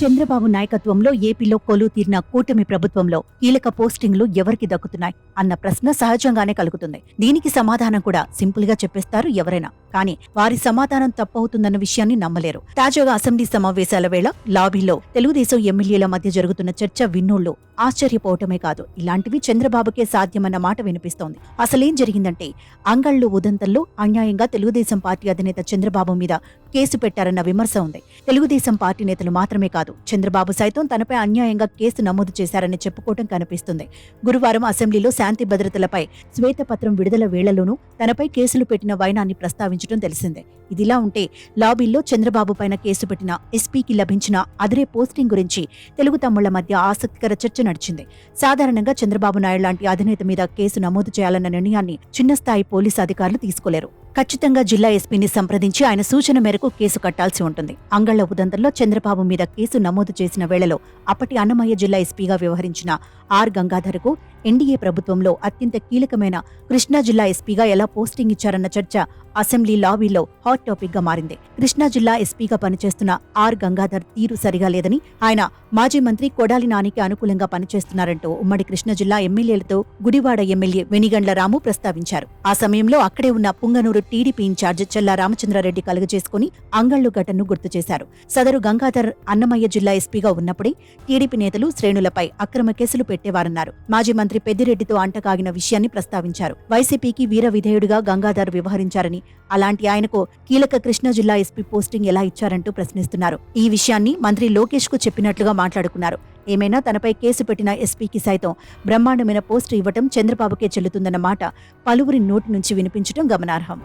చంద్రబాబు నాయకత్వంలో ఏపీలో కొలు తీరిన కూటమి ప్రభుత్వంలో కీలక పోస్టింగ్లు ఎవరికి దక్కుతున్నాయి అన్న ప్రశ్న సహజంగానే కలుగుతుంది. దీనికి సమాధానం కూడా సింపుల్గా చెప్పేస్తారు ఎవరైనా. కానీ వారి సమాధానం తప్పవుతుందన్న విషయాన్ని నమ్మలేరు. తాజాగా అసెంబ్లీ సమావేశాల వేళ లాబీలో తెలుగుదేశం ఎమ్మెల్యేల మధ్య జరుగుతున్న చర్చ విన్నోళ్ళు ఆశ్చర్యపోవటమే కాదు ఇలాంటివి చంద్రబాబుకే సాధ్యమన్న మాట వినిపిస్తోంది. అసలేం జరిగిందంటే అంగళ్ళు ఉదంతంలో అన్యాయంగా తెలుగుదేశం పార్టీ అధినేత చంద్రబాబు మీద కేసు పెట్టారన్న విమర్శ ఉంది. తెలుగుదేశం పార్టీ నేతలు మాత్రమే కాదు చంద్రబాబు సైతం తనపై అన్యాయంగా కేసు నమోదు చేశారని చెప్పుకోవటం కనిపిస్తుంది. గురువారం అసెంబ్లీలో శాంతి భద్రతలపై శ్వేతపత్రం విడుదల వేళలోనూ తనపై కేసులు పెట్టిన వైనాన్ని ప్రస్తావించడం తెలిసిందే. ఇదిలా ఉంటే లాబీల్లో చంద్రబాబు పైన కేసు పెట్టిన ఎస్పీకి లభించిన అదిరే పోస్టింగ్ గురించి తెలుగు తమ్ముళ్ళ మధ్య ఆసక్తికర చర్చ నడిచింది. సాధారణంగా చంద్రబాబు నాయుడు లాంటి అధినేత మీద కేసు నమోదు చేయాలన్న నిర్ణయాన్ని చిన్న స్థాయి పోలీసు అధికారులు తీసుకోలేరు. ఖచ్చితంగా జిల్లా ఎస్పీని సంప్రదించి ఆయన సూచన మేరకు కేసు కట్టాల్సి ఉంటుంది. అంగళ్ళ ఉదంతంలో చంద్రబాబు మీద కేసు నమోదు చేసిన వేళలో అప్పటి అన్నమయ్య జిల్లా ఎస్పీగా వ్యవహరించిన ఆర్ గంగాధర్కు ఎన్డీఏ ప్రభుత్వంలో అత్యంత కీలకమైన కృష్ణా జిల్లా ఎస్పీగా ఎలా పోస్టింగ్ ఇచ్చారన్న చర్చ అసెంబ్లీ లాబీలో హాట్ టాపిక్గా మారింది. కృష్ణా జిల్లా ఎస్పీగా పనిచేస్తున్న ఆర్ గంగాధర్ తీరు సరిగా లేదని ఆయన మాజీ మంత్రి కొడాలి నానికి అనుకూలంగా పనిచేస్తున్నారంటూ ఉమ్మడి కృష్ణా జిల్లా ఎమ్మెల్యేలతో గుడివాడ ఎమ్మెల్యే వెనిగండ్ల రాము ప్రస్తావించారు. ఆ సమయంలో అక్కడే ఉన్న పుంగనూరు టీడీపీ ఇన్ఛార్జ్ చెల్లా రామచంద్రారెడ్డి కలుగజేసుకుని అంగళ్ళు ఘటనను గుర్తు చేశారు. సదరు గంగాధర్ అన్నమయ్య జిల్లా ఎస్పీగా ఉన్నప్పుడే టీడీపీ నేతలు శ్రేణులపై అక్రమ కేసులు పెట్టేవారన్నారు. మాజీ మంత్రి పెద్దిరెడ్డితో అంటకాగిన విషయాన్ని ప్రస్తావించారు. వైసీపీకి వీర విధేయుడిగా గంగాధర్ వ్యవహరించారని అలాంటి ఆయనకు కీలక కృష్ణా జిల్లా ఎస్పీ పోస్టింగ్ ఎలా ఇచ్చారంటూ ప్రశ్నిస్తున్నారు. ఈ విషయాన్ని మంత్రి లోకేష్కు చెప్పినట్లుగా మాట్లాడుకున్నారు. ఏమైనా తనపై కేసు పెట్టిన ఎస్పీకి సైతం బ్రహ్మాండమైన పోస్టు ఇవ్వటం చంద్రబాబుకే చెల్లుతుందన్న మాట పలువురి నోటి నుంచి వినిపించడం గమనార్హం.